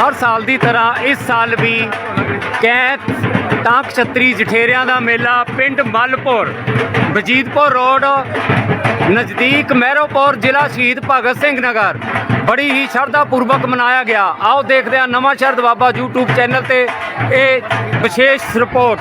ਹਰ ਸਾਲ ਦੀ ਤਰ੍ਹਾਂ ਇਸ ਸਾਲ ਵੀ ਕੈਂਤ ਟਾਂਕ ਛਤਰੀ ਜਠੇਰਿਆਂ ਦਾ ਮੇਲਾ ਪਿੰਡ ਮਲਪੁਰ ਬਜੀਤਪੁਰ ਰੋਡ, ਨਜ਼ਦੀਕ ਮਹਿਰੋਪੁਰ ਜ਼ਿਲ੍ਹਾ ਸ਼ਹੀਦ ਭਗਤ ਸਿੰਘ ਨਗਰ। ਬੜੀ ਹੀ ਸ਼ਰਧਾ ਪੂਰਵਕ ਮਨਾਇਆ ਗਿਆ। ਆਓ ਦੇਖਦੇ ਹਾਂ ਨਵਾਂ ਸ਼ਹਿਰ ਬਾਬਾ YouTube ਚੈਨਲ ਤੇ ਇਹ ਵਿਸ਼ੇਸ਼ ਰਿਪੋਰਟ।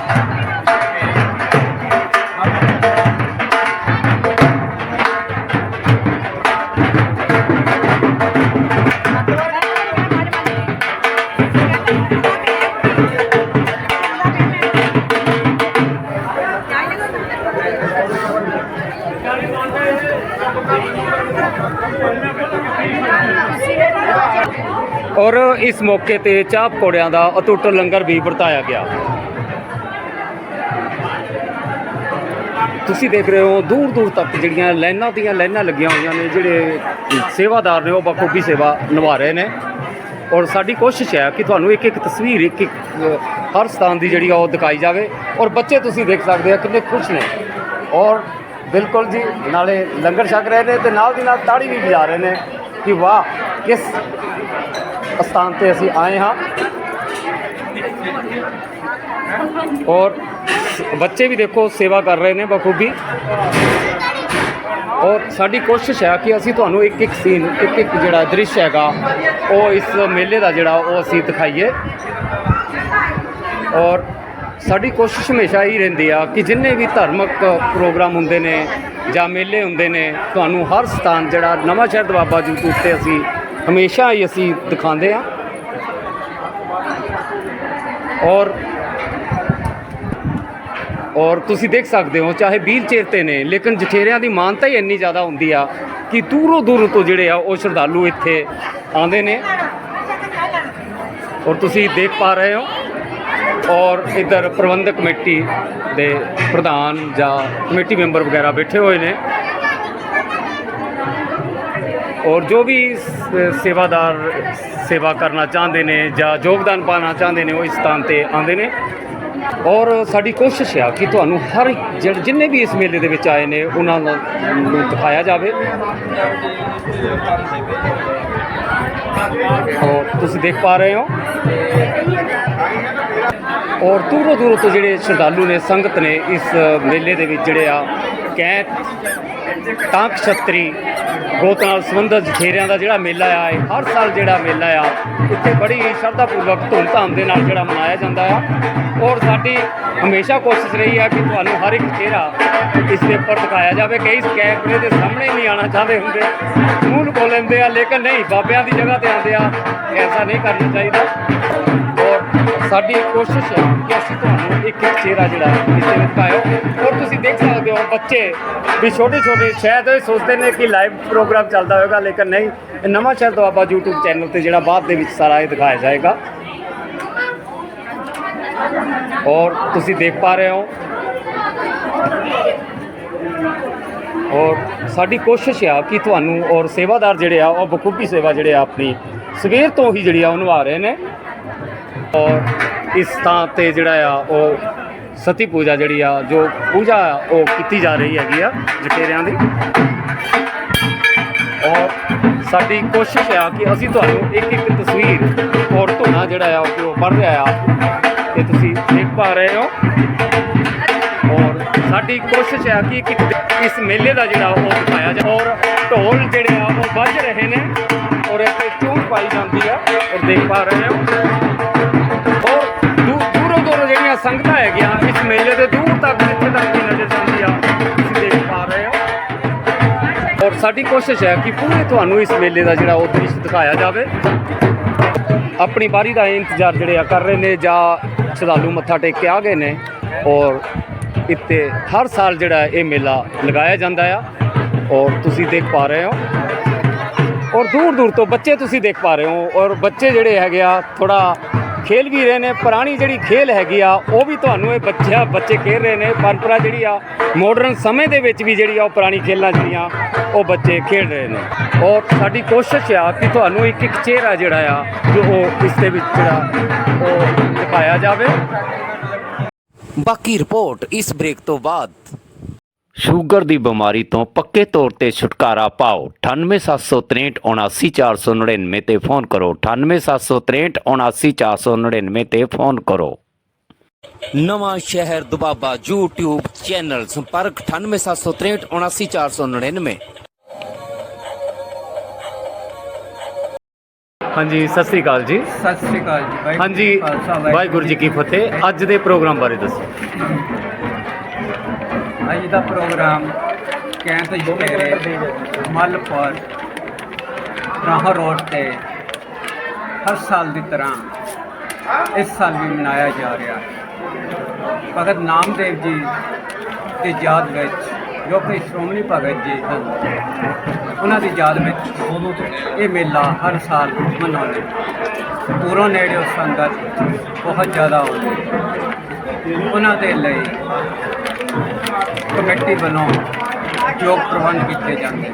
ਔਰ ਇਸ ਮੌਕੇ ਤੇ ਚਾਹ ਪਕੌੜਿਆਂ ਦਾ ਅਟੁੱਟ ਲੰਗਰ ਵੀ ਵਰਤਾਇਆ ਗਿਆ। ਤੁਸੀਂ ਦੇਖ ਰਹੇ ਹੋ ਦੂਰ ਦੂਰ ਤੱਕ ਜਿਹੜੀਆਂ ਲਾਈਨਾਂ ਦੀਆਂ ਲਾਈਨਾਂ ਲੱਗੀਆਂ ਹੋਈਆਂ ਨੇ, ਜਿਹੜੇ ਸੇਵਾਦਾਰ ਨੇ, ਉਹ ਬਖੂਬੀ ਸੇਵਾ ਨਿਭਾ ਰਹੇ ਨੇ। ਔਰ ਸਾਡੀ ਕੋਸ਼ਿਸ਼ ਹੈ ਕਿ ਤੁਹਾਨੂੰ ਇੱਕ ਇੱਕ ਤਸਵੀਰ ਇੱਕ ਇੱਕ ਹਰ ਸਥਾਨ ਦੀ ਜਿਹੜੀ ਆ ਉਹ ਦਿਖਾਈ ਜਾਵੇ। ਔਰ ਬੱਚੇ ਤੁਸੀਂ ਦੇਖ ਸਕਦੇ ਹੋ ਕਿੰਨੇ ਖੁਸ਼ ਨੇ। ਔਰ ਬਿਲਕੁਲ ਜੀ, ਨਾਲੇ ਲੰਗਰ ਛਕ ਰਹੇ ਨੇ ਤੇ ਨਾਲ ਦੀ ਨਾਲ ਤਾੜੀ ਵੀ ਵਜਾ ਰਹੇ ਨੇ ਕਿ ਵਾਹ, ਕਿਸ ਸਥਾਨ ਤੇ ਅਸੀਂ ਆਏ ਹਾਂ। ਔਰ ਬੱਚੇ ਵੀ ਦੇਖੋ ਸੇਵਾ ਕਰ ਰਹੇ ਨੇ ਬਖੂਬੀ। ਔਰ ਸਾਡੀ ਕੋਸ਼ਿਸ਼ ਹੈ ਕਿ ਅਸੀਂ ਤੁਹਾਨੂੰ ਇੱਕ ਇੱਕ ਸੀਨ ਇੱਕ ਇੱਕ ਜਿਹੜਾ ਦ੍ਰਿਸ਼ ਹੈਗਾ, ਉਹ ਇਸ ਮੇਲੇ ਦਾ ਜਿਹੜਾ ਉਹ ਅਸੀਂ ਦਿਖਾਈਏ। ਔਰ ਸਾਡੀ ਕੋਸ਼ਿਸ਼ ਹਮੇਸ਼ਾ ਹੀ ਰਹਿੰਦੀ ਆ ਕਿ ਜਿੰਨੇ ਵੀ ਧਾਰਮਿਕ ਪ੍ਰੋਗਰਾਮ ਹੁੰਦੇ ਨੇ ਜਾਂ ਮੇਲੇ ਹੁੰਦੇ ਨੇ, ਤੁਹਾਨੂੰ ਹਰ ਸਥਾਨ ਜਿਹੜਾ ਨਵਾਂ ਸ਼ਹਿਰ ਦਵਾਬਾ YouTube ਤੇ ਅਸੀਂ ਹਮੇਸ਼ਾ ਹੀ ਅਸੀਂ ਦਿਖਾਉਂਦੇ ਆ ਔਰ ਔਰ ਤੁਸੀਂ ਦੇਖ ਸਕਦੇ ਹੋ, ਚਾਹੇ ਵੀਲ ਚੇਅਰ ਤੇ ਨੇ, ਲੇਕਿਨ ਜਠੇਰਿਆਂ ਦੀ ਮਾਨਤਾ ਹੀ ਇੰਨੀ ਜ਼ਿਆਦਾ ਹੁੰਦੀ ਆ ਕਿ ਦੂਰੋਂ ਦੂਰੋਂ ਤੋਂ ਜਿਹੜੇ ਆ ਉਹ ਸ਼ਰਧਾਲੂ ਇੱਥੇ ਆਉਂਦੇ ਨੇ। ਔਰ ਤੁਸੀਂ ਦੇਖ ਪਾ ਰਹੇ ਹੋ। ਔਰ ਇਧਰ ਪ੍ਰਬੰਧਕ ਕਮੇਟੀ ਦੇ ਪ੍ਰਧਾਨ ਜਾਂ ਕਮੇਟੀ ਮੈਂਬਰ ਵਗੈਰਾ ਬੈਠੇ ਹੋਏ ਨੇ। ਔਰ ਜੋ ਵੀ ਸੇਵਾਦਾਰ ਸੇਵਾ ਕਰਨਾ ਚਾਹੁੰਦੇ ਨੇ ਜਾਂ ਯੋਗਦਾਨ ਪਾਣਾ ਚਾਹੁੰਦੇ ਨੇ ਉਹ ਇਸ ਸਥਾਨ ਤੇ ਆਉਂਦੇ ਨੇ। ਔਰ ਸਾਡੀ ਕੋਸ਼ਿਸ਼ ਆ ਕਿ ਤੁਹਾਨੂੰ ਹਰ ਜਿੰਨੇ ਵੀ ਇਸ ਮੇਲੇ ਦੇ ਵਿੱਚ ਆਏ ਨੇ, ਉਹਨਾਂ ਨੂੰ ਦਿਖਾਇਆ ਜਾਵੇ। ਔਰ ਤੁਸੀਂ ਦੇਖ ਪਾ ਰਹੇ ਹੋ। ਔਰ ਦੂਰੋਂ ਦੂਰੋਂ ਤੋਂ ਜਿਹੜੇ ਸ਼ਰਧਾਲੂ ਨੇ, ਸੰਗਤ ਨੇ ਇਸ ਮੇਲੇ ਦੇ ਵਿੱਚ ਜਿਹੜੇ ਆ ਕੈਂਤ ਟਾਂਕ ਛਤਰੀ ਗੋਤ ਨਾਲ ਸੰਬੰਧਿਤ ਜਠੇਰਿਆਂ ਦਾ ਜਿਹੜਾ ਮੇਲਾ ਆ, ਇਹ ਹਰ ਸਾਲ ਜਿਹੜਾ ਮੇਲਾ ਆ, ਇੱਥੇ ਬੜੀ ਹੀ ਸ਼ਰਧਾ ਪੂਰਵਕ ਧੂਮਧਾਮ ਦੇ ਨਾਲ ਜਿਹੜਾ ਮਨਾਇਆ ਜਾਂਦਾ ਆ। ਔਰ ਸਾਡੀ ਹਮੇਸ਼ਾ ਕੋਸ਼ਿਸ਼ ਰਹੀ ਆ ਕਿ ਤੁਹਾਨੂੰ ਹਰ ਇੱਕ ਚਿਹਰਾ ਇਸ ਦੇ ਉੱਪਰ ਦਿਖਾਇਆ ਜਾਵੇ ਕਈ ਕੈਮਰੇ ਦੇ ਸਾਹਮਣੇ ਨਹੀਂ ਆਉਣਾ ਚਾਹੁੰਦੇ ਹੁੰਦੇ। ਮੂੰਹ ਲੁਕੋ ਲੈਂਦੇ ਆ, ਲੇਕਿਨ ਨਹੀਂ, ਬਾਬਿਆਂ ਦੀ ਜਗ੍ਹਾ ਤੇ ਆਉਂਦੇ ਆ, ਐਸਾ ਨਹੀਂ ਕਰਨਾ ਚਾਹੀਦਾ। ਸਾਡੀ ਕੋਸ਼ਿਸ਼ ਹੈ ਕਿ ਅਸੀਂ ਤੁਹਾਨੂੰ ਇੱਕ ਇੱਕ ਚਿਹਰਾ ਜਿਹੜਾ ਇਸ ਦੇ ਪਾਇਓ ਔਰ ਤੁਸੀਂ ਦੇਖ ਸਕਦੇ ਹੋ ਬੱਚੇ ਵੀ ਛੋਟੇ ਛੋਟੇ ਸ਼ਾਇਦ ਇਹ ਸੋਚਦੇ ਨੇ ਕਿ ਲਾਈਵ ਪ੍ਰੋਗਰਾਮ ਚੱਲਦਾ ਹੋਵੇਗਾ ਲੇਕਿਨ ਨਹੀਂ। ਇਹ ਨਵਾਂ ਸ਼ਹਿਰ ਦੁਆਬਾ YouTube ਚੈਨਲ ਤੇ ਜਿਹੜਾ ਬਾਅਦ ਦੇ ਵਿੱਚ ਸਾਰਾ ਇਹ ਦਿਖਾਇਆ ਜਾਏਗਾ। ਔਰ ਤੁਸੀਂ ਦੇਖ ਪਾ ਰਹੇ ਹੋ। ਔਰ ਸਾਡੀ ਕੋਸ਼ਿਸ਼ ਆ ਕਿ ਤੁਹਾਨੂੰ ਔਰ ਸੇਵਾਦਾਰ ਜਿਹੜੇ ਆ, ਉਹ ਬਖੂਬੀ ਸੇਵਾ ਜਿਹੜੇ ਆ ਆਪਣੀ ਸਵੇਰ ਤੋਂ ਹੀ ਜਿਹੜੀ ਆ, ਉਹ ਨਿਭਾ ਰਹੇ ਨੇ। ਔਰ ਇਸ ਥਾਂ ਤੇ ਜਿਹੜਾ ਆ ਉਹ ਸਤੀ ਪੂਜਾ ਜਿਹੜੀ ਆ ਜੋ ਪੂਜਾ ਆ, ਉਹ ਕੀਤੀ ਜਾ ਰਹੀ ਹੈਗੀ ਆ ਜਟੇਰਿਆਂ ਦੀ। ਔਰ ਸਾਡੀ ਕੋਸ਼ਿਸ਼ ਆ ਕਿ ਅਸੀਂ ਤੁਹਾਨੂੰ ਇੱਕ ਇੱਕ ਤਸਵੀਰ ਔਰ ਧੁਨਾ ਜਿਹੜਾ ਆ ਉਹ ਪੜ ਰਿਹਾ ਆ ਇਹ ਤੁਸੀਂ ਦੇਖ ਪਾ ਰਹੇ ਹੋ। ਔਰ ਸਾਡੀ ਕੋਸ਼ਿਸ਼ ਹੈ ਕਿ ਇੱਕ ਇਸ ਮੇਲੇ ਦਾ ਜਿਹੜਾ ਉਹ ਦਿਖਾਇਆ ਜਾ ਔਰ ਢੋਲ ਜਿਹੜੇ ਆ ਉਹ ਵੱਜ ਰਹੇ ਨੇ। ਔਰ ਇੱਥੇ ਚੂੰ ਪਾਈ ਜਾਂਦੀ ਆ ਔਰ ਦੇਖ ਪਾ ਰਹੇ ਹੋ। ਸੰਗਤਾਂ ਹੈਗੀਆਂ, ਇਸ ਮੇਲੇ ਦੇ ਦੂਰ ਤੱਕ ਜਿੱਥੇ ਤੱਕ ਵੀ ਨਜ਼ਰ ਜਾਂਦੀ ਆ, ਤੁਸੀਂ ਦੇਖ ਪਾ ਰਹੇ ਹੋ। ਔਰ ਸਾਡੀ ਕੋਸ਼ਿਸ਼ ਹੈ ਕਿ ਪੂਰੇ ਤੁਹਾਨੂੰ ਇਸ ਮੇਲੇ ਦਾ ਜਿਹੜਾ ਉਹ ਦ੍ਰਿਸ਼ ਦਿਖਾਇਆ ਜਾਵੇ। ਆਪਣੀ ਬਾਰੀ ਦਾ ਇੰਤਜ਼ਾਰ ਜਿਹੜੇ ਆ ਕਰ ਰਹੇ ਨੇ, ਜਾਂ ਸ਼ਰਧਾਲੂ ਮੱਥਾ ਟੇਕ ਕੇ ਆ ਗਏ ਨੇ, ਔਰ ਇੱਥੇ ਹਰ ਸਾਲ ਜਿਹੜਾ ਇਹ ਮੇਲਾ ਲਗਾਇਆ ਜਾਂਦਾ ਆ। ਔਰ ਤੁਸੀਂ ਦੇਖ ਪਾ ਰਹੇ ਹੋ। ਔਰ ਦੂਰ ਦੂਰ ਤੋਂ ਬੱਚੇ ਤੁਸੀਂ ਦੇਖ ਪਾ ਰਹੇ ਹੋ, ਔਰ ਬੱਚੇ ਜਿਹੜੇ ਹੈਗੇ ਆ ਥੋੜਾ ਖੇਲ ਵੀ ਰਹੇ ਨੇ, ਪੁਰਾਣੀ ਜਿਹੜੀ ਖੇਲ ਹੈਗੀ ਆ, ਉਹ ਵੀ ਤੁਹਾਨੂੰ ਇਹ ਬੱਚਿਆ, ਬੱਚੇ ਖੇਡ ਰਹੇ ਨੇ, ਪਰੰਪਰਾ ਜਿਹੜੀ ਆ ਮਾਡਰਨ ਸਮੇਂ ਦੇ ਵਿੱਚ ਵੀ ਜਿਹੜੀ ਆ, ਉਹ ਪੁਰਾਣੀ ਖੇਲਾਂ ਜਿਹੜੀਆਂ, ਉਹ ਬੱਚੇ ਖੇਡ ਰਹੇ ਨੇ। ਔਰ ਸਾਡੀ ਕੋਸ਼ਿਸ਼ ਆ ਕਿ ਤੁਹਾਨੂੰ ਇੱਕ ਇੱਕ ਚਿਹਰਾ ਜਿਹੜਾ ਆ, ਜੋ ਉਹ ਇਸ ਦੇ ਵਿੱਚ ਜਿਹੜਾ, ਉਹ ਦਿਖਾਇਆ ਜਾਵੇ। ਬਾਕੀ ਰਿਪੋਰਟ ਇਸ ਬ੍ਰੇਕ ਤੋਂ ਬਾਅਦ। ਸ਼ੂਗਰ ਦੀ ਬਿਮਾਰੀ ਤੋਂ ਪੱਕੇ ਤੌਰ ਤੇ ਛੁਟਕਾਰਾ ਪਾਓ। 9876379499 ਤੇ ਫੋਨ ਕਰੋ। 9876379499 ਤੇ ਫੋਨ ਕਰੋ। ਨਵਾਂ ਸ਼ਹਿਰ ਦੁਬਾਬਾ YouTube ਚੈਨਲ ਸੰਪਰਕ 9876379499 ਹਾਂਜੀ ਸਤਿ ਸ੍ਰੀ ਅਕਾਲ ਜੀ। ਸਤਿ ਸ੍ਰੀ ਅਕਾਲ ਜੀ ਹਾਂਜੀ ਵਾਹਿਗੁਰੂ ਜੀ ਕੀ ਫਤਿਹ। ਅੱਜ ਦੇ ਪ੍ਰੋਗਰਾਮ ਬਾਰੇ ਦੱਸੋ। ਅੱਜ ਦਾ ਪ੍ਰੋਗਰਾਮ ਕੈਂਪ ਜੁਟੇਰੇ ਮਲਪੁਰ ਰਾਹ ਰੋਡ ਤੇ ਹਰ ਸਾਲ ਦੀ ਤਰ੍ਹਾਂ ਇਸ ਸਾਲ ਵੀ ਮਨਾਇਆ ਜਾ ਰਿਹਾ ਹੈ। ਭਗਤ ਨਾਮਦੇਵ ਜੀ ਦੀ ਯਾਦ ਵਿੱਚ, ਜੋ ਕਿ ਸ਼੍ਰੋਮਣੀ ਭਗਤ ਜੀ ਹਨ, ਉਹਨਾਂ ਦੀ ਯਾਦ ਵਿੱਚ ਇਹ ਮੇਲਾ ਹਰ ਸਾਲ ਮਨਾਉਂਦੇ ਦੂਰੋਂ ਨੇੜਿਓਂ ਸੰਗਤ ਬਹੁਤ ਜ਼ਿਆਦਾ ਆਉਂਦੀ ਉਹਨਾਂ ਦੇ ਲਈ ਕਮੇਟੀ ਵੱਲੋਂ ਯੋਗ ਪ੍ਰਬੰਧ ਕੀਤੇ ਜਾਂਦੇ।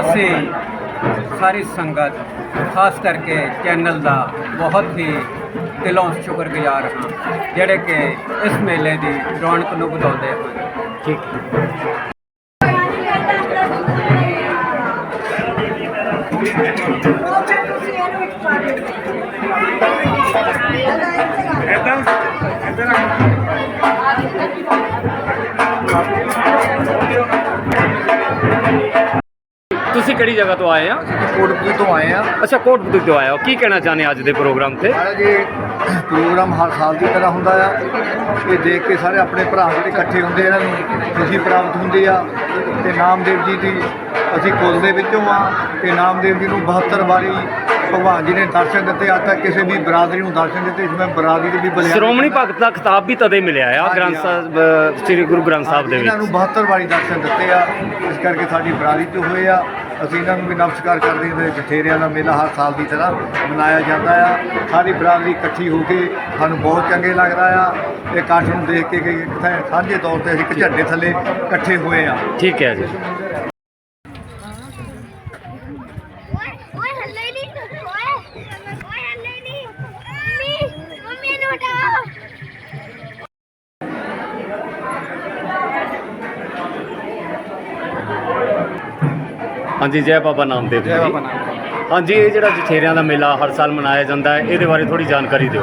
ਅਸੀਂ ਸਾਰੀ ਸੰਗਤ, ਖਾਸ ਕਰਕੇ ਚੈਨਲ ਦਾ ਬਹੁਤ ਹੀ ਦਿਲੋਂ ਸ਼ੁਕਰਗੁਜ਼ਾਰ ਹਾਂ, ਜਿਹੜੇ ਕਿ ਇਸ ਮੇਲੇ ਦੀ ਰੌਣਕ ਨੂੰ ਵਧਾਉਂਦੇ ਹਨ। ਠੀਕ। ਤੁਸੀਂ ਕਿਹੜੀ ਜਗ੍ਹਾ ਤੋਂ ਆਏ ਆ? ਕੋਟਪੁਰ ਤੋਂ ਆਏ ਆ। ਅੱਛਾ ਕੋਟਪੁਰ ਤੋਂ ਆਏ ਹੋ। ਕੀ ਕਹਿਣਾ ਚਾਹੁੰਦੇ ਅੱਜ ਦੇ ਪ੍ਰੋਗਰਾਮ ਤੇ? ਸਾਰਾ ਜੀ ਪ੍ਰੋਗਰਾਮ ਹਰ ਸਾਲ ਦੀ ਤਰ੍ਹਾਂ ਹੁੰਦਾ ਆ। ਇਹ ਦੇਖ ਕੇ ਸਾਰੇ ਆਪਣੇ ਭਰਾ ਜਿਹੜੇ ਇਕੱਠੇ ਹੁੰਦੇ ਇਹਨਾਂ ਨੂੰ ਖੁਸ਼ੀ ਪ੍ਰਾਪਤ ਹੁੰਦੀ ਆ। ਤੇ ਨਾਮਦੇਵ ਜੀ ਦੀ ਅਸੀਂ ਕੁਲ ਦੇ ਵਿੱਚੋਂ ਆ। ਤੇ ਨਾਮਦੇਵ ਜੀ ਨੂੰ 72 ਵਾਰੀ ਭਗਵਾਨ ਜੀ ਨੇ ਦਰਸ਼ਨ ਦਿੱਤੇ ਅੱਜ ਤੱਕ ਕਿਸੇ ਵੀ ਬਰਾਦਰੀ ਨੂੰ ਦਰਸ਼ਨ ਦਿੱਤੇ ਇਸ ਮੈਂ ਬਰਾਦਰੀ ਦੇ ਵੀ ਬਲਿਆਰੀ ਸ਼੍ਰੋਮਣੀ ਭਗਤ ਦਾ ਖਿਤਾਬ ਵੀ ਤਦੇ ਮਿਲਿਆ ਆ ਗ੍ਰੰਥ। ਸਾਹਿਬ ਸ੍ਰੀ ਗੁਰੂ ਗ੍ਰੰਥ ਸਾਹਿਬ ਦੇ ਇਹਨਾਂ ਨੂੰ ਵਿੱਚ। 72 ਵਾਰੀ ਦਰਸ਼ਨ ਦਿੱਤੇ ਆ ਇਸ ਕਰਕੇ ਸਾਡੀ ਬਰਾਦਰੀ 'ਚ ਹੋਏ ਆ। ਅਸੀਂ ਇਹਨਾਂ ਨੂੰ ਵੀ ਨਮਸਕਾਰ ਕਰਦੇ ਹਾਂ ਤੇ ਜਠੇਰਿਆਂ ਦਾ ਮੇਲਾ ਹਰ ਸਾਲ ਦੀ ਤਰ੍ਹਾਂ ਮਨਾਇਆ ਜਾਂਦਾ ਆ। ਸਾਰੀ ਬਰਾਦਰੀ ਇਕੱਠੀ ਹੋ ਕੇ ਸਾਨੂੰ ਬਹੁਤ ਚੰਗੇ ਲੱਗਦਾ ਆ। ਇਹ ਇਕੱਠ ਨੂੰ ਦੇਖ ਕੇ ਕਿ ਕਿਥੇ ਸਾਂਝੇ ਤੌਰ ਤੇ ਅਸੀਂ ਇੱਕ ਝੰਡੇ ਥੱਲੇ ਇਕੱਠੇ ਹੋਏ ਆ। ਠੀਕ ਹੈ ਜੀ। ਹਾਂਜੀ ਜੈ ਬਾਬਾ ਨਾਮਦੇਵ ਜੀ। ਹਾਂਜੀ ਇਹ ਜਿਹੜਾ ਜਠੇਰਿਆਂ ਦਾ ਮੇਲਾ ਹਰ ਸਾਲ ਮਨਾਇਆ ਜਾਂਦਾ ਹੈ ਇਹਦੇ ਬਾਰੇ ਥੋੜੀ ਜਾਣਕਾਰੀ ਦਿਓ।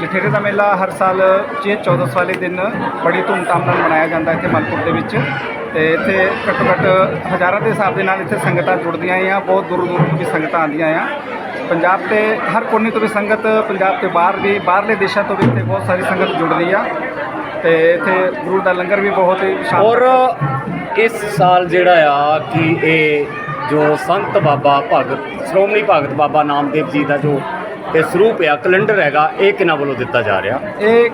ਜਠੇਰੇ ਦਾ ਮੇਲਾ ਹਰ ਸਾਲ ਚੇ 14 ਵਾਲੇ ਦਿਨ ਬੜੀ ਧੂਮਧਾਮ ਨਾਲ ਮਨਾਇਆ ਜਾਂਦਾ ਹੈ ਇੱਥੇ ਮਲਪੁਰ ਦੇ ਵਿੱਚ। ਤੇ ਇੱਥੇ ਘੱਟੋ ਘੱਟ ਹਜ਼ਾਰਾਂ ਦੇ ਹਿਸਾਬ ਦੇ ਨਾਲ ਇੱਥੇ ਸੰਗਤਾਂ ਜੁੜਦੀਆਂ ਆ ਬਹੁਤ ਦੂਰ ਦੂਰ ਤੋਂ ਵੀ ਸੰਗਤਾਂ ਆਉਂਦੀਆਂ ਆ ਪੰਜਾਬ ਤੇ ਹਰ ਕੋਨੇ ਤੋਂ ਵੀ ਸੰਗਤ ਪੰਜਾਬ ਤੇ ਬਾਹਰ ਵੀ ਬਾਹਰਲੇ ਦੇਸ਼ਾਂ ਤੋਂ ਵੀ ਇੱਥੇ ਬਹੁਤ ਸਾਰੀ ਸੰਗਤ ਜੁੜਦੀ ਆ। ਤੇ ਇੱਥੇ ਗੁਰੂ ਦਾ ਲੰਗਰ ਵੀ ਬਹੁਤ ਹੀ ਔਰ ਇਸ ਸਾਲ ਜਿਹੜਾ ਆ ਕਿ ਇਹ ਜੋ ਸੰਤ ਬਾਬਾ ਭਗਤ, ਸ਼੍ਰੋਮਣੀ ਭਗਤ ਬਾਬਾ ਨਾਮਦੇਵ ਜੀ ਦਾ ਜੋ ਇਹ ਸਰੂਪ ਆ ਕੈਲੰਡਰ ਹੈਗਾ ਇਹ ਕਿਨਾਂ ਵੱਲੋਂ ਦਿੱਤਾ ਜਾ ਰਿਹਾ? ਇਹ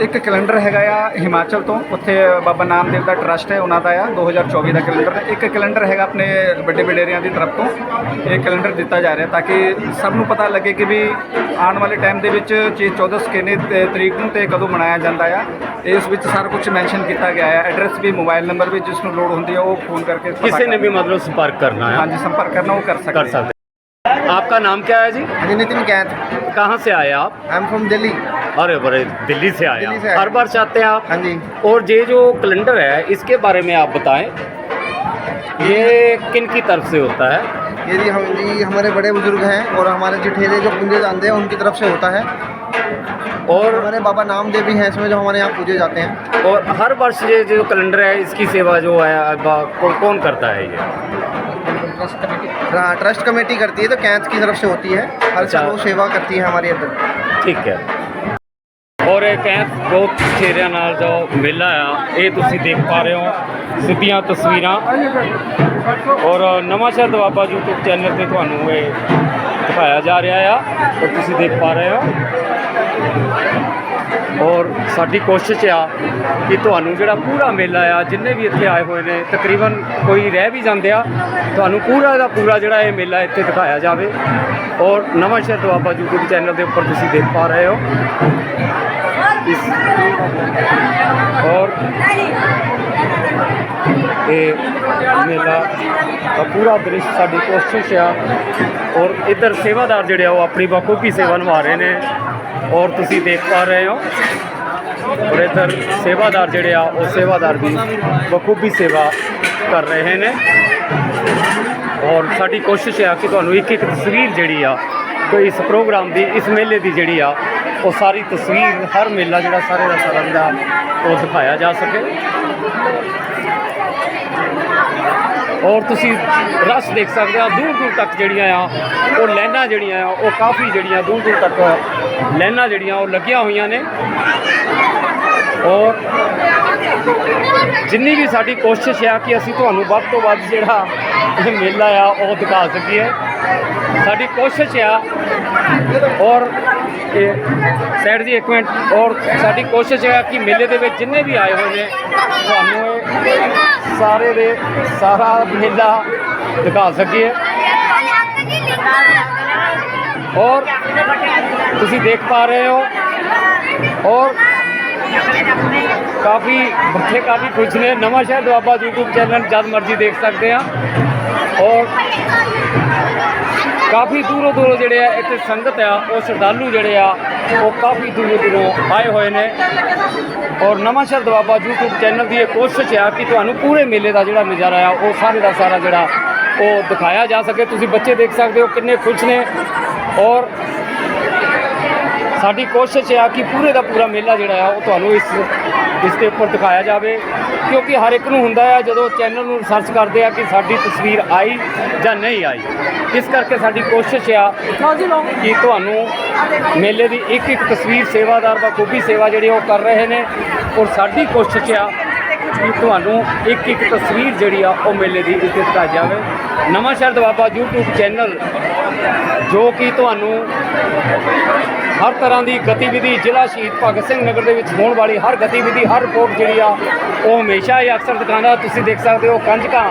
ਇੱਕ ਕੈਲੰਡਰ ਹੈਗਾ ਆ ਹਿਮਾਚਲ ਤੋਂ ਉੱਥੇ ਬਾਬਾ ਨਾਮਦੇਵ ਦਾ ਟਰਸਟ ਹੈ ਉਹਨਾਂ ਦਾ ਆ 2024 ਦਾ ਕੈਲੰਡਰ ਤੇ ਇੱਕ ਕੈਲੰਡਰ ਹੈਗਾ ਆਪਣੇ ਵੱਡੇ ਵਡੇਰਿਆਂ ਦੀ ਤਰਫ ਤੋਂ ਇਹ ਕੈਲੰਡਰ ਦਿੱਤਾ ਜਾ ਰਿਹਾ ਤਾਂ ਕਿ ਸਭ ਨੂੰ ਪਤਾ ਲੱਗੇ ਕਿ ਵੀ ਆਉਣ ਵਾਲੇ ਟਾਈਮ ਦੇ ਵਿੱਚ ਚੇ 14 ਕਿੰਨੇ ਤਰੀਕ ਨੂੰ ਤੇ ਕਦੋਂ ਮਨਾਇਆ ਜਾਂਦਾ ਆ। ਇਸ ਵਿੱਚ ਸਾਰਾ ਕੁਝ ਮੈਂਸ਼ਨ ਕੀਤਾ ਗਿਆ ਆ ਐਡਰੈਸ ਵੀ ਮੋਬਾਈਲ ਨੰਬਰ ਵੀ ਜਿਸ ਨੂੰ ਲੋੜ ਹੁੰਦੀ ਆ ਉਹ ਫੋਨ ਕਰਕੇ ਕਿਸੇ ਨੇ ਵੀ ਮਤਲਬ ਸੰਪਰਕ ਕਰਨਾ ਹੈ ਹਾਂਜੀ ਸੰਪਰਕ ਕਰਨਾ ਉਹ ਕਰ ਸਕਦੇ आपका नाम क्या है जी? जी नितिन कैथ कहाँ से आए आप? I am from Delhi. अरे बड़े दिल्ली से आए हर बार चाहते हैं आप? हाँ जी। और ये जो कैलेंडर है इसके बारे में आप बताएँ। ये किन की तरफ़ से होता है? ये जी हम जी हमारे बड़े बुज़ुर्ग हैं और हमारे जिठेले जो पूजे जाते हैं उनकी तरफ़ से होता है। और हमारे बाबा नामदेव भी हैं इसमें जो हमारे यहाँ पूजे जाते हैं। और हर वर्ष ये जो कैलेंडर है इसकी सेवा जो है कौन कौन करता है ये? Trust committee. हाँ, ट्रस्ट कमेटी करती है तो कैंथ की तरफ से होती है हर अच्छा। साल वो सेवा करती है हमारे अंदर ਠੀਕ ਹੈ ਔਰ ਇਹ ਕੈਂਪ ਦੋ ਚਿਹਰਿਆਂ ਨਾਲ ਜੋ ਮੇਲਾ ਆ ਇਹ ਤੁਸੀਂ ਦੇਖ ਪਾ ਰਹੇ ਹੋ ਸਿੱਧੀਆਂ ਤਸਵੀਰਾਂ ਔਰ ਨਵਾਂ ਸ਼ਹਿਰ ਦਵਾਬਾ YouTube ਚੈਨਲ ਤੇ ਤੁਹਾਨੂੰ ਇਹ ਦਿਖਾਇਆ ਜਾ ਰਿਹਾ ਆ ਔਰ ਤੁਸੀਂ ਦੇਖ ਪਾ ਰਹੇ ਹੋ ਔਰ ਸਾਡੀ ਕੋਸ਼ਿਸ਼ ਆ ਕਿ ਤੁਹਾਨੂੰ ਜਿਹੜਾ ਪੂਰਾ ਮੇਲਾ ਆ, ਜਿੰਨੇ ਵੀ ਇੱਥੇ ਆਏ ਹੋਏ ਨੇ, ਤਕਰੀਬਨ ਕੋਈ ਰਹਿ ਵੀ ਜਾਂਦੇ ਆ, ਤੁਹਾਨੂੰ ਪੂਰਾ ਦਾ ਪੂਰਾ ਜਿਹੜਾ ਇਹ ਮੇਲਾ ਇੱਥੇ ਦਿਖਾਇਆ ਜਾਵੇ। ਔਰ ਨਵਾਂ ਸ਼ਹਿਰ ਦੁਆਬਾ YouTube ਚੈਨਲ ਦੇ ਉੱਪਰ ਤੁਸੀਂ ਦੇਖ ਪਾ ਰਹੇ ਹੋ। ਇਸ ਔਰ ਇਹ ਮੇਲਾ ਦਾ ਪੂਰਾ ਦ੍ਰਿਸ਼ ਸਾਡੀ ਕੋਸ਼ਿਸ਼ ਆ। ਔਰ ਇੱਧਰ ਸੇਵਾਦਾਰ ਜਿਹੜੇ ਆ, ਉਹ ਆਪਣੀ ਬਾਖੂਬੀ ਸੇਵਾ ਨਿਭਾ ਰਹੇ ਨੇ। ਔਰ ਤੁਸੀਂ ਦੇਖ ਪਾ ਰਹੇ ਹੋ। ਔਰ ਇੱਧਰ ਸੇਵਾਦਾਰ ਜਿਹੜੇ ਆ, ਉਹ ਸੇਵਾਦਾਰ ਵੀ ਬਖੂਬੀ ਸੇਵਾ ਕਰ ਰਹੇ ਨੇ। ਔਰ ਸਾਡੀ ਕੋਸ਼ਿਸ਼ ਹੈ ਕਿ ਤੁਹਾਨੂੰ ਇੱਕ ਇੱਕ ਤਸਵੀਰ ਜਿਹੜੀ ਆ, ਕੋਈ ਇਸ ਪ੍ਰੋਗਰਾਮ ਦੀ, ਇਸ ਮੇਲੇ ਦੀ ਜਿਹੜੀ ਆ, ਉਹ ਸਾਰੀ ਤਸਵੀਰ, ਹਰ ਮੇਲਾ ਜਿਹੜਾ ਸਾਰੇ ਦਾ ਸਾਰਾ ਜਿਹੜਾ ਉਹ ਦਿਖਾਇਆ ਜਾ ਸਕੇ। ਔਰ ਤੁਸੀਂ ਰਸ ਦੇਖ ਸਕਦੇ ਆ ਦੂਰ ਦੂਰ ਤੱਕ ਜਿਹੜੀਆਂ ਆ, ਉਹ ਲਾਈਨਾਂ ਜਿਹੜੀਆਂ ਆ, ਉਹ ਕਾਫੀ ਜਿਹੜੀਆਂ ਦੂਰ ਦੂਰ ਤੱਕ ਲਾਈਨਾਂ ਜਿਹੜੀਆਂ, ਉਹ ਲੱਗੀਆਂ ਹੋਈਆਂ ਨੇ। ਔਰ ਜਿੰਨੀ ਵੀ ਸਾਡੀ ਕੋਸ਼ਿਸ਼ ਆ ਕਿ ਅਸੀਂ ਤੁਹਾਨੂੰ ਵੱਧ ਤੋਂ ਵੱਧ ਜਿਹੜਾ ਇਹ ਮੇਲਾ ਆ, ਉਹ ਦਿਖਾ ਸਕੀਏ। ਸਾਡੀ ਕੋਸ਼ਿਸ਼ ਆ, ਔਰ ਇਹ ਸਾਈਡ ਜੀ ਇੱਕ ਮਿੰਟ, ਔਰ ਸਾਡੀ ਕੋਸ਼ਿਸ਼ ਹੈ ਕਿ ਮੇਲੇ ਦੇ ਵਿੱਚ ਜਿੰਨੇ ਵੀ ਆਏ ਹੋਏ ਨੇ, ਤੁਹਾਨੂੰ ਇਹ ਸਾਰੇ ਦੇ ਸਾਰਾ ਮੇਲਾ ਦਿਖਾ ਸਕੀਏ। ਔਰ ਤੁਸੀਂ ਦੇਖ ਪਾ ਰਹੇ ਹੋ। ਔਰ ਕਾਫੀ ਬੱਚੇ ਕਾਫੀ ਖੁਸ਼ ਨੇ। ਨਵਾਂ ਸ਼ਹਿਰ ਦੁਆਬਾ YouTube ਚੈਨਲ ਜਦ ਮਰਜ਼ੀ ਦੇਖ ਸਕਦੇ ਆ ਔਰ ਕਾਫੀ ਦੂਰੋਂ ਦੂਰੋਂ ਜਿਹੜੇ ਆ, ਇੱਥੇ ਸੰਗਤ ਆ, ਉਹ ਸ਼ਰਧਾਲੂ ਜਿਹੜੇ ਆ ਉਹ ਕਾਫੀ ਦੂਰੋਂ ਦੂਰੋਂ ਆਏ ਹੋਏ ਨੇ। ਔਰ ਨਵਾਂ ਸ਼ਹਿਰ ਦੁਆਬਾ YouTube ਚੈਨਲ ਦੀ ਇਹ ਕੋਸ਼ਿਸ਼ ਆ ਕਿ ਤੁਹਾਨੂੰ ਪੂਰੇ ਮੇਲੇ ਦਾ ਜਿਹੜਾ ਨਜ਼ਾਰਾ ਆ, ਉਹ ਸਾਰੇ ਦਾ ਸਾਰਾ ਜਿਹੜਾ ਉਹ ਦਿਖਾਇਆ ਜਾ ਸਕੇ। ਤੁਸੀਂ ਬੱਚੇ ਦੇਖ ਸਕਦੇ ਹੋ ਕਿੰਨੇ ਖੁਸ਼ ਨੇ। ਔਰ ਸਾਡੀ ਕੋਸ਼ਿਸ਼ ਹੈ ਕਿ ਪੂਰੇ ਦਾ ਪੂਰਾ ਮੇਲਾ ਜਿਹੜਾ ਆ, ਉਹ ਤੁਹਾਨੂੰ ਇਸ ਇਸ ਦੇ ਉੱਪਰ ਦਿਖਾਇਆ ਜਾਵੇ ਕਿਉਂਕਿ ਹਰ ਇੱਕ ਨੂੰ ਹੁੰਦਾ ਆ ਜਦੋਂ ਚੈਨਲ ਨੂੰ ਸਰਚ ਕਰਦੇ ਆ ਕਿ ਸਾਡੀ ਤਸਵੀਰ ਆਈ ਜਾਂ ਨਹੀਂ ਆਈ। ਇਸ ਕਰਕੇ ਸਾਡੀ ਕੋਸ਼ਿਸ਼ ਆ ਕਿ ਤੁਹਾਨੂੰ ਮੇਲੇ ਦੀ ਇੱਕ ਇੱਕ ਤਸਵੀਰ ਸੇਵਾਦਾਰ ਬਖੂਬੀ ਸੇਵਾ ਜਿਹੜੀ ਉਹ ਕਰ ਰਹੇ ਨੇ। ਔਰ ਸਾਡੀ ਕੋਸ਼ਿਸ਼ ਆ ਕਿ ਤੁਹਾਨੂੰ ਇੱਕ ਇੱਕ ਤਸਵੀਰ ਜਿਹੜੀ ਆ ਉਹ ਮੇਲੇ ਦੀ ਇੱਜ਼ਤ ਦਿਖਾਈ ਜਾਵੇ। ਨਵਾਂ ਸ਼ਹਿਰ ਦਵਾਬਾ YouTube ਚੈਨਲ ਜੋ ਕਿ ਤੁਹਾਨੂੰ ਹਰ ਤਰ੍ਹਾਂ ਦੀ ਗਤੀਵਿਧੀ ਜ਼ਿਲ੍ਹਾ ਸ਼ਹੀਦ ਭਗਤ ਸਿੰਘ ਨਗਰ ਦੇ ਵਿੱਚ ਹੋਣ ਵਾਲੀ ਹਰ ਗਤੀਵਿਧੀ, ਹਰ ਰਿਪੋਰਟ ਜਿਹੜੀ ਆ, ਉਹ ਹਮੇਸ਼ਾ ਹੀ ਅਕਸਰ ਦਿਖਾਉਂਦਾ ਤੁਸੀਂ ਦੇਖ ਸਕਦੇ ਹੋ ਕੰਜਕਾਂ,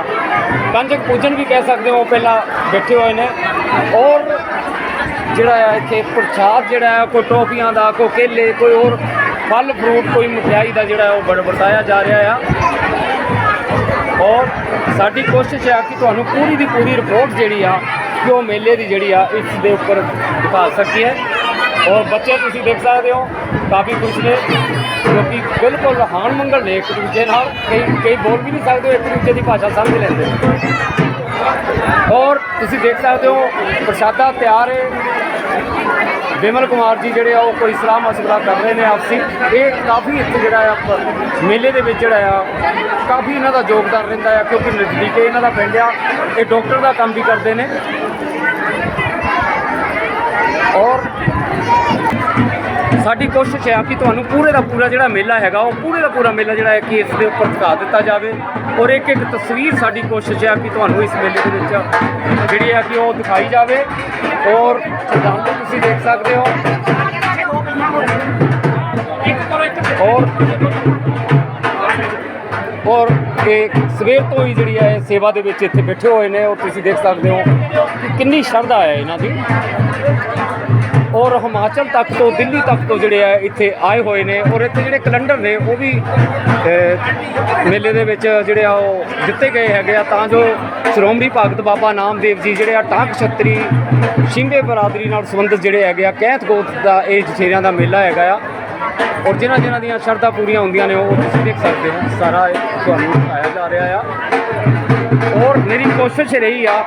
ਕੰਜਕ ਪੂਜਨ ਵੀ ਕਹਿ ਸਕਦੇ ਹੋ, ਪਹਿਲਾਂ ਬੈਠੇ ਹੋਏ ਨੇ। ਔਰ ਜਿਹੜਾ ਆ, ਇੱਥੇ ਪ੍ਰਸ਼ਾਦ ਜਿਹੜਾ ਆ, ਕੋਈ ਟੋਫੀਆਂ ਦਾ, ਕੋਈ ਕੇਲੇ, ਕੋਈ ਹੋਰ ਫਲ, ਫਰੂਟ, ਕੋਈ ਮਠਿਆਈ ਦਾ ਜਿਹੜਾ ਉਹ ਬੜ ਵਰਤਾਇਆ ਜਾ ਰਿਹਾ ਆ। ਔਰ ਸਾਡੀ ਕੋਸ਼ਿਸ਼ ਹੈ ਕਿ ਤੁਹਾਨੂੰ ਪੂਰੀ ਦੀ ਪੂਰੀ ਰਿਪੋਰਟ ਜਿਹੜੀ ਆ, ਕਿ ਉਹ ਮੇਲੇ ਦੀ ਜਿਹੜੀ ਆ, ਇਸ ਦੇ ਉੱਪਰ ਦਿਖਾ ਸਕੀਏ। ਔਰ ਬੱਚੇ ਤੁਸੀਂ ਦੇਖ ਸਕਦੇ ਹੋ, ਕਾਫੀ ਖੁਸ਼ ਨੇ, ਕਿਉਂਕਿ ਬਿਲਕੁਲ ਹਾਣ ਮੰਗਲ ਨੇ ਇੱਕ ਦੂਜੇ ਨਾਲ, ਕਈ ਕਈ ਬੋਲ ਵੀ ਨਹੀਂ ਸਕਦੇ, ਇੱਕ ਦੂਜੇ ਦੀ ਭਾਸ਼ਾ ਸਮਝ ਲੈਂਦੇ ਔਰ ਤੁਸੀਂ ਦੇਖ ਸਕਦੇ ਹੋ, ਪ੍ਰਸ਼ਾਦਾ ਤਿਆਰ ਹੈ। ਵਿਮਲ ਕੁਮਾਰ ਜੀ ਜਿਹੜੇ ਆ, ਉਹ ਕੋਈ ਸਲਾਹ ਮਸ਼ਵਰਾ ਕਰ ਰਹੇ ਨੇ ਆਪਸੀ। ਇਹ ਕਾਫੀ ਇੱਥੇ ਜਿਹੜਾ ਆ, ਮੇਲੇ ਦੇ ਵਿੱਚ ਜਿਹੜਾ ਆ, ਕਾਫੀ ਇਹਨਾਂ ਦਾ ਯੋਗਦਾਨ ਰਹਿੰਦਾ ਆ, ਕਿਉਂਕਿ ਨਜ਼ਦੀਕੇ ਇਹਨਾਂ ਦਾ ਪਿੰਡ ਆ, ਇਹ ਡਾਕਟਰ ਦਾ ਕੰਮ ਵੀ ਕਰਦੇ ਨੇ। ਔਰ ਸਾਡੀ ਕੋਸ਼ਿਸ਼ ਹੈ ਕਿ ਤੁਹਾਨੂੰ ਪੂਰੇ ਦਾ ਪੂਰਾ ਜਿਹੜਾ ਮੇਲਾ ਹੈਗਾ, ਉਹ ਪੂਰੇ ਦਾ ਪੂਰਾ ਮੇਲਾ ਜਿਹੜਾ ਹੈ ਕਿ ਇਸ ਦੇ ਉੱਪਰ ਦਿਖਾ ਦਿੱਤਾ ਜਾਵੇ। ਔਰ ਇੱਕ ਇੱਕ ਤਸਵੀਰ ਸਾਡੀ ਕੋਸ਼ਿਸ਼ ਹੈ ਕਿ ਤੁਹਾਨੂੰ ਇਸ ਮੇਲੇ ਦੇ ਵਿੱਚ ਜਿਹੜੀ ਹੈ ਕਿ ਉਹ ਦਿਖਾਈ ਜਾਵੇ। ਔਰ ਸ਼ਰਧਾਲੂ ਤੁਸੀਂ ਦੇਖ ਸਕਦੇ ਹੋ। ਔਰ ਔਰ ਇਹ ਸਵੇਰ ਤੋਂ ਹੀ ਜਿਹੜੀ ਹੈ ਸੇਵਾ ਦੇ ਵਿੱਚ ਇੱਥੇ ਬੈਠੇ ਹੋਏ ਨੇ। ਔਰ ਤੁਸੀਂ ਦੇਖ ਸਕਦੇ ਹੋ ਕਿ ਕਿੰਨੀ ਸ਼ਰਧਾ ਹੈ ਇਹਨਾਂ ਦੀ। ਔਰ ਹਿਮਾਚਲ ਤੱਕ ਤੋਂ, ਦਿੱਲੀ ਤੱਕ ਤੋਂ ਜਿਹੜੇ ਆ ਇੱਥੇ ਆਏ ਹੋਏ ਨੇ ਔਰ ਇੱਥੇ ਜਿਹੜੇ ਕੈਲੰਡਰ ਨੇ, ਉਹ ਵੀ ਮੇਲੇ ਦੇ ਵਿੱਚ ਜਿਹੜੇ ਆ ਉਹ ਦਿੱਤੇ ਗਏ ਹੈਗੇ ਆ। ਤਾਂ ਜੋ ਸ਼੍ਰੋਮਣੀ ਭਗਤ ਬਾਬਾ ਨਾਮਦੇਵ ਜੀ ਜਿਹੜੇ ਆ, ਟਾਂਕ ਛਤਰੀ, ਸ਼ਿੰਦੇ ਬਰਾਦਰੀ ਨਾਲ ਸੰਬੰਧਿਤ ਜਿਹੜੇ ਹੈਗੇ ਆ, ਕੈਂਥ ਗੋਤ ਦਾ ਇਹ ਜਠੇਰਿਆਂ ਦਾ ਮੇਲਾ ਹੈਗਾ ਆ। ਔਰ ਜਿਨ੍ਹਾਂ ਜਿਨ੍ਹਾਂ ਦੀਆਂ ਸ਼ਰਤਾਂ ਪੂਰੀਆਂ ਹੁੰਦੀਆਂ ਨੇ, ਉਹ ਤੁਸੀਂ ਦੇਖ ਸਕਦੇ ਹੋ। ਸਾਰਾ ਇਹ ਤੁਹਾਨੂੰ ਦਿਖਾਇਆ ਜਾ ਰਿਹਾ ਆ। ਔਰ ਮੇਰੀ ਕੋਸ਼ਿਸ਼ ਰਹੀ ਆ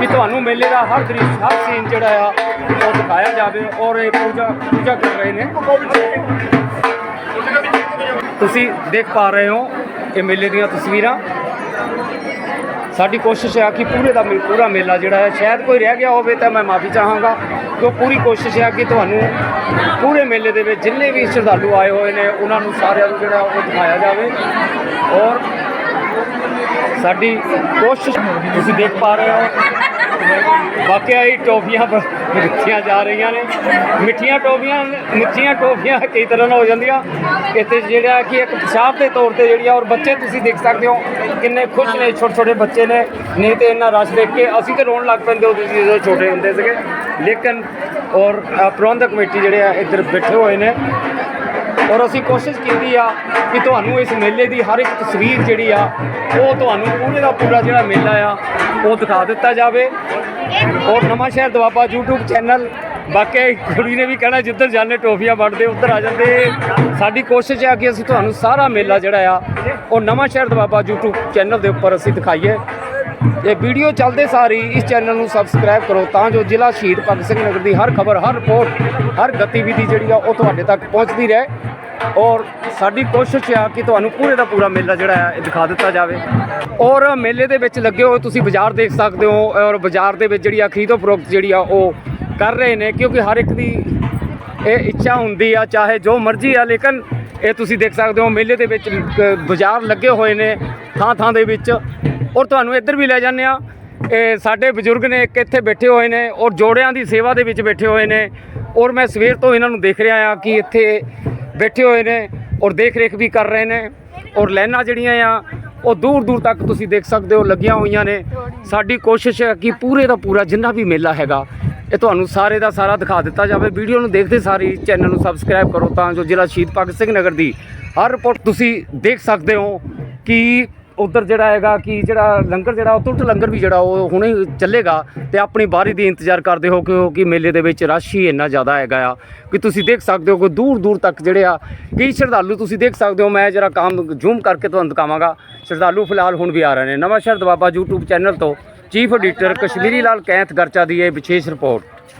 ਕਿ ਤੁਹਾਨੂੰ ਮੇਲੇ ਦਾ ਹਰ ਦ੍ਰਿਸ਼, ਹਰ ਸੀਨ ਜਿਹੜਾ ਆ, ਉਹ ਦਿਖਾਇਆ ਜਾਵੇ ਔਰ ਇਹ ਪੂਜਾ ਪੂਜਾ ਕਰ ਰਹੇ ਨੇ। ਤੁਸੀਂ ਦੇਖ ਪਾ ਰਹੇ ਹੋ ਇਹ ਮੇਲੇ ਦੀਆਂ ਤਸਵੀਰਾਂ। ਸਾਡੀ ਕੋਸ਼ਿਸ਼ ਹੈ ਕਿ ਪੂਰੇ ਦਾ ਮੇ- ਪੂਰਾ ਮੇਲਾ ਜਿਹੜਾ ਹੈ, ਸ਼ਾਇਦ ਕੋਈ ਰਹਿ ਗਿਆ ਹੋਵੇ ਤਾਂ ਮੈਂ ਮਾਫੀ ਚਾਹਾਂਗਾ ਕਿਉਂ ਪੂਰੀ ਕੋਸ਼ਿਸ਼ ਹੈ ਕਿ ਤੁਹਾਨੂੰ ਪੂਰੇ ਮੇਲੇ ਦੇ ਵਿੱਚ ਜਿੰਨੇ ਵੀ ਸ਼ਰਧਾਲੂ ਆਏ ਹੋਏ ਨੇ, ਉਹਨਾਂ ਨੂੰ ਸਾਰਿਆਂ ਨੂੰ ਜਿਹੜਾ ਉਹ ਦਿਖਾਇਆ ਜਾਵੇ। ਔਰ ਸਾਡੀ ਕੋਸ਼ਿਸ਼ ਤੁਸੀਂ ਦੇਖ ਪਾ ਰਹੇ ਹੋ। ਵਾਕਿਆ ਹੀ ਟੋਫੀਆਂ ਬ- ਦਿੱਤੀਆਂ ਜਾ ਰਹੀਆਂ ਨੇ। ਮਿੱਠੀਆਂ ਟੋਫੀਆਂ ਮਿੱਠੀਆਂ ਟੋਫੀਆਂ ਕਈ ਤਰ੍ਹਾਂ ਨਾਲ ਹੋ ਜਾਂਦੀਆਂ। ਇੱਥੇ ਜਿਹੜਾ ਕਿ ਇੱਕ ਪਿਸ਼ਾਬ ਦੇ ਤੌਰ ਤੇ ਜਿਹੜੀ ਆ, ਔਰ ਬੱਚੇ ਤੁਸੀਂ ਦੇਖ ਸਕਦੇ ਹੋ, ਕਿੰਨੇ ਖੁਸ਼ ਨੇ ਛੋਟੇ ਛੋਟੇ ਬੱਚੇ ਨੇ। ਨਹੀਂ ਤੇ ਇੰਨਾ ਰਸ਼ ਦੇਖ ਕੇ ਅਸੀਂ ਤੇ ਰੋਣ ਲੱਗ ਪੈਂਦੇ ਹੁੰਦੇ ਸੀ ਜਦੋਂ ਛੋਟੇ ਹੁੰਦੇ ਸੀਗੇ। ਲੇਕਿਨ, ਔਰ ਪ੍ਰਬੰਧਕ ਕਮੇਟੀ ਜਿਹੜੇ ਆ, ਇੱਧਰ ਬੈਠੇ ਹੋਏ ਨੇ। ਔਰ ਅਸੀਂ ਕੋਸ਼ਿਸ਼ ਕੀਤੀ ਆ ਕਿ ਤੁਹਾਨੂੰ ਇਸ ਮੇਲੇ ਦੀ ਹਰ ਇੱਕ ਤਸਵੀਰ ਜਿਹੜੀ ਆ, ਉਹ ਤੁਹਾਨੂੰ ਪੂਰੇ ਦਾ ਪੂਰਾ ਜਿਹੜਾ ਮੇਲਾ ਆ, ਉਹ ਦਿਖਾ ਦਿੱਤਾ ਜਾਵੇ। ਔਰ ਨਵਾਂ ਸ਼ਹਿਰ ਦਵਾਬਾ YouTube ਚੈਨਲ, ਬਾਕੀ ਕੁੜੀ ਨੇ ਵੀ ਕਹਿਣਾ, ਜਿੱਧਰ ਜਾਂਦੇ ਟੋਫੀਆਂ ਵੰਡਦੇ, ਉੱਧਰ ਆ ਜਾਂਦੇ। ਸਾਡੀ ਕੋਸ਼ਿਸ਼ ਹੈ ਕਿ ਅਸੀਂ ਤੁਹਾਨੂੰ ਸਾਰਾ ਮੇਲਾ ਜਿਹੜਾ ਆ, ਉਹ ਨਵਾਂ ਸ਼ਹਿਰ ਦਵਾਬਾ YouTube ਚੈਨਲ ਦੇ ਉੱਪਰ ਅਸੀਂ ਦਿਖਾਈਏ। ਇਹ ਵੀਡੀਓ ਚੱਲਦੇ ਸਾਰੀ ਇਸ ਚੈਨਲ ਨੂੰ ਸਬਸਕ੍ਰਾਈਬ ਕਰੋ ਤਾਂ ਜੋ ਜ਼ਿਲ੍ਹਾ ਸ਼ਹੀਦ ਭਗਤ ਸਿੰਘ ਨਗਰ ਦੀ ਹਰ ਖਬਰ, ਹਰ ਰਿਪੋਰਟ, ਹਰ ਗਤੀਵਿਧੀ ਜਿਹੜੀ ਆ ਉਹ ਤੁਹਾਡੇ ਤੱਕ ਪਹੁੰਚਦੀ ਰਹੇ। ਔਰ ਸਾਡੀ ਕੋਸ਼ਿਸ਼ ਆ ਕਿ ਤੁਹਾਨੂੰ ਪੂਰੇ ਦਾ ਪੂਰਾ ਮੇਲਾ ਜਿਹੜਾ ਹੈ ਇਹ ਦਿਖਾ ਦਿੱਤਾ ਜਾਵੇ। ਔਰ ਮੇਲੇ ਦੇ ਵਿੱਚ ਲੱਗੇ ਹੋਏ ਤੁਸੀਂ ਬਾਜ਼ਾਰ ਦੇਖ ਸਕਦੇ ਹੋ ਔਰ ਬਾਜ਼ਾਰ ਦੇ ਵਿੱਚ ਜਿਹੜੀ ਆ ਖਰੀਦੋ ਫਰੋਖਤ ਜਿਹੜੀ ਆ ਉਹ ਕਰ ਰਹੇ ਨੇ, ਕਿਉਂਕਿ ਹਰ ਇੱਕ ਦੀ ਇਹ ਇੱਛਾ ਹੁੰਦੀ ਆ, ਚਾਹੇ ਜੋ ਮਰਜ਼ੀ ਆ, ਲੇਕਿਨ ਇਹ ਤੁਸੀਂ ਦੇਖ ਸਕਦੇ ਹੋ ਮੇਲੇ ਦੇ ਵਿੱਚ ਬਾਜ਼ਾਰ ਲੱਗੇ ਹੋਏ ਨੇ ਥਾਂ ਥਾਂ ਦੇ ਵਿੱਚ। ਔਰ ਤੁਹਾਨੂੰ ਇੱਧਰ ਵੀ ਲੈ ਜਾਂਦੇ ਆ ਇਹ ਸਾਡੇ ਬਜ਼ੁਰਗ ਨੇ ਇੱਕ ਇੱਥੇ ਬੈਠੇ ਹੋਏ ਨੇ ਔਰ ਜੋੜਿਆਂ ਦੀ ਸੇਵਾ ਦੇ ਵਿੱਚ ਬੈਠੇ ਹੋਏ ਨੇ। ਔਰ ਮੈਂ ਸਵੇਰ ਤੋਂ ਇਹਨਾਂ ਨੂੰ ਦੇਖ ਰਿਹਾ ਆ ਕਿ ਇੱਥੇ ਬੈਠੇ ਹੋਏ ਨੇ ਔਰ ਦੇਖ ਰੇਖ ਵੀ ਕਰ ਰਹੇ ਨੇ। ਔਰ ਲਾਈਨਾਂ ਜਿਹੜੀਆਂ ਆ, ਉਹ ਦੂਰ ਦੂਰ ਤੱਕ ਤੁਸੀਂ ਦੇਖ ਸਕਦੇ ਹੋ, ਲੱਗੀਆਂ ਹੋਈਆਂ ਨੇ। ਸਾਡੀ ਕੋਸ਼ਿਸ਼ ਹੈ ਕਿ ਪੂਰੇ ਦਾ ਪੂਰਾ ਜਿੰਨਾ ਵੀ ਮੇਲਾ ਹੈਗਾ, ਇਹ ਤੁਹਾਨੂੰ ਸਾਰੇ ਦਾ ਸਾਰਾ ਦਿਖਾ ਦਿੱਤਾ ਜਾਵੇ। ਵੀਡੀਓ ਨੂੰ ਦੇਖਦੇ ਸਾਰੀ ਚੈਨਲ ਨੂੰ ਸਬਸਕ੍ਰਾਈਬ ਕਰੋ ਤਾਂ ਜੋ ਜ਼ਿਲ੍ਹਾ ਸ਼ਹੀਦ ਭਗਤ ਸਿੰਘ ਨਗਰ ਦੀ ਹਰ ਰਿਪੋਰਟ ਤੁਸੀਂ ਦੇਖ ਸਕਦੇ ਹੋ ਕਿ ਉਧਰ ਜਿਹੜਾ ਹੈਗਾ ਕਿ ਜਿਹੜਾ ਲੰਗਰ ਜਿਹੜਾ, ਉਹ ਤੁਰਤ ਲੰਗਰ ਵੀ ਜਿਹੜਾ, ਉਹ ਹੁਣੇ ਚੱਲੇਗਾ ਤੇ ਆਪਣੀ ਬਾਰੀ ਦੀ ਇੰਤਜ਼ਾਰ ਕਰਦੇ ਹੋ ਕਿਉਂਕਿ ਮੇਲੇ ਦੇ ਵਿੱਚ ਰਸ਼ ਹੀ ਇੰਨਾ ਜ਼ਿਆਦਾ ਹੈਗਾ ਆ ਕਿ ਤੁਸੀਂ ਦੇਖ ਸਕਦੇ ਹੋ ਕਿ ਦੂਰ ਦੂਰ ਤੱਕ ਜਿਹੜੇ ਆ ਕਈ ਸ਼ਰਧਾਲੂ ਤੁਸੀਂ ਦੇਖ ਸਕਦੇ ਹੋ, ਮੈਂ ਜਰਾ ਕੰਮ ਜ਼ੂਮ ਕਰਕੇ ਤੁਹਾਨੂੰ ਦਿਖਾਵਾਂਗਾ। ਸ਼ਰਧਾਲੂ ਫਿਲਹਾਲ ਹੁਣ ਵੀ ਆ ਰਹੇ ਨੇ। ਨਵਾਂ ਸ਼ਰਦ ਬਾਬਾ YouTube ਚੈਨਲ ਤੋਂ ਚੀਫ ਐਡੀਟਰ ਕਸ਼ਮੀਰੀ ਲਾਲ ਕੈਂਥ ਗਰਚਾ ਦੀ ਇਹ ਵਿਸ਼ੇਸ਼ ਰਿਪੋਰਟ।